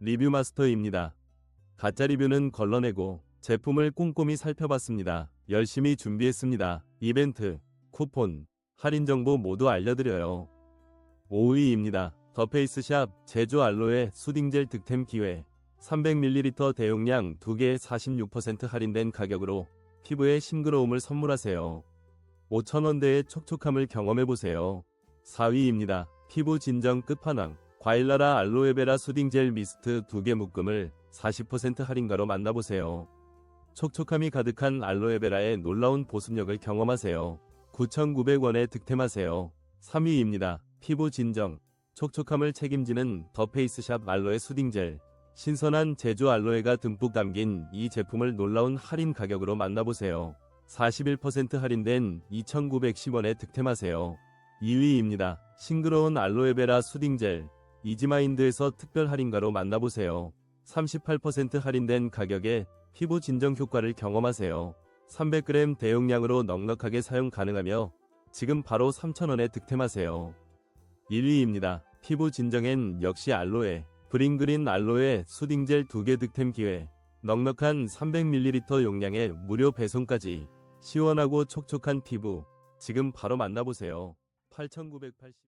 리뷰 마스터입니다. 가짜 리뷰는 걸러내고 제품을 꼼꼼히 살펴봤습니다. 열심히 준비했습니다. 이벤트, 쿠폰, 할인 정보 모두 알려드려요. 5위입니다. 더 페이스샵 제주 알로에 수딩젤 득템 기회 300ml 대용량 2개에 46% 할인된 가격으로 피부에 싱그러움을 선물하세요. 5,000원대의 촉촉함을 경험해보세요. 4위입니다. 피부 진정 끝판왕 과일라라 알로에베라 수딩젤 미스트 2개 묶음을 40% 할인가로 만나보세요. 촉촉함이 가득한 알로에베라의 놀라운 보습력을 경험하세요. 9,900원에 득템하세요. 3위입니다. 피부 진정, 촉촉함을 책임지는 더 페이스샵 알로에 수딩젤. 신선한 제주 알로에가 듬뿍 담긴 이 제품을 놀라운 할인 가격으로 만나보세요. 41% 할인된 2,910원에 득템하세요. 2위입니다. 싱그러운 알로에베라 수딩젤. 이지마인드에서 특별 할인가로 만나보세요. 38% 할인된 가격에 피부 진정 효과를 경험하세요. 300g 대용량으로 넉넉하게 사용 가능하며 지금 바로 3,000원에 득템하세요. 1위입니다. 피부 진정엔 역시 알로에, 브링그린 알로에 수딩젤 2개 득템 기회. 넉넉한 300ml 용량의 무료 배송까지 시원하고 촉촉한 피부. 지금 바로 만나보세요. 8,980